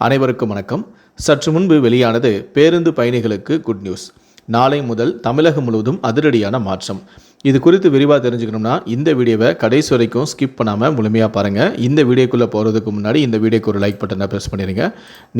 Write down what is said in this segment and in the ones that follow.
அனைவருக்கும் வணக்கம். சற்று முன்பு வெளியானது பேருந்து பயணிகளுக்கு குட் நியூஸ் நாளை முதல் தமிழகம் முழுவதும் அதிரடியான மாற்றம். இது குறித்து விரிவாக தெரிஞ்சுக்கணும்னா இந்த வீடியோவை கடைசி வரைக்கும் ஸ்கிப் பண்ணாமல் முழுமையாக பாருங்கள் இந்த வீடியோக்குள்ளே போகிறதுக்கு முன்னாடி இந்த வீடியோக்கு ஒரு லைக் பட்டனை ப்ரெஸ் பண்ணிடுங்க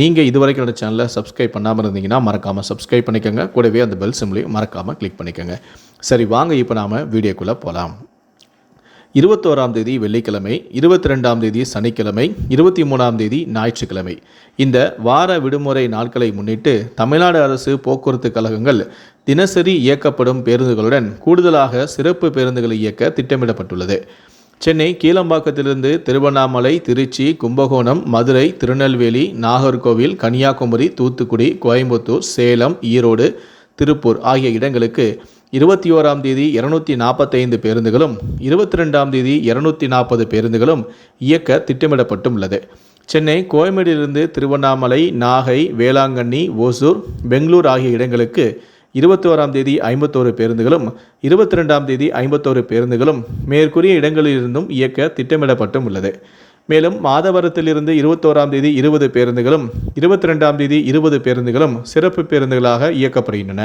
நீங்கள் இது வரைக்கும் என்னோட சேனலை சப்ஸ்கிரைப் பண்ணாமல் இருந்தீங்கன்னா மறக்காமல் சப்ஸ்கிரைப் பண்ணிக்கோங்க. கூடவே அந்த பெல் சிம்லையும் மறக்காமல் கிளிக் பண்ணிக்கோங்க. சரி வாங்க இப்போ நாம் வீடியோக்குள்ளே போகலாம் இருபத்தோராம் தேதி வெள்ளிக்கிழமை இருபத்தி ரெண்டாம் தேதி சனிக்கிழமை இருபத்தி மூணாம் தேதி ஞாயிற்றுக்கிழமை. இந்த வார விடுமுறை நாட்களை முன்னிட்டு தமிழ்நாடு அரசு போக்குவரத்து கழகங்கள் தினசரி இயக்கப்படும் பேருந்துகளுடன் கூடுதலாக சிறப்பு பேருந்துகளை இயக்க திட்டமிடப்பட்டுள்ளது. சென்னை கீழம்பாக்கத்திலிருந்து திருவண்ணாமலை திருச்சி கும்பகோணம் மதுரை திருநெல்வேலி நாகர்கோவில் கன்னியாகுமரி தூத்துக்குடி கோயம்புத்தூர் சேலம் ஈரோடு திருப்பூர் ஆகிய இடங்களுக்கு இருபத்தி ஓராம் தேதி இருநூத்தி நாற்பத்தைந்து பேருந்துகளும் இருபத்தி ரெண்டாம் தேதி இருநூத்தி நாற்பது பேருந்துகளும் இயக்க திட்டமிடப்பட்டுள்ளது. சென்னை கோயம்பேடிலிருந்து திருவண்ணாமலை நாகை வேளாங்கண்ணி ஓசூர் பெங்களூர் ஆகிய இடங்களுக்கு இருபத்தி ஓராம் தேதி ஐம்பத்தோரு பேருந்துகளும் இருபத்தி ரெண்டாம் தேதி ஐம்பத்தோரு பேருந்துகளும் மேற்கூறிய இடங்களிலிருந்தும் இயக்க திட்டமிடப்பட்டும் உள்ளது மேலும் மாதவரத்திலிருந்து இருபத்தோராம் தேதி இருபது பேருந்துகளும் இருபத்தி ரெண்டாம் தேதி இருபது பேருந்துகளும் சிறப்பு பேருந்துகளாக இயக்கப்படுகின்றன.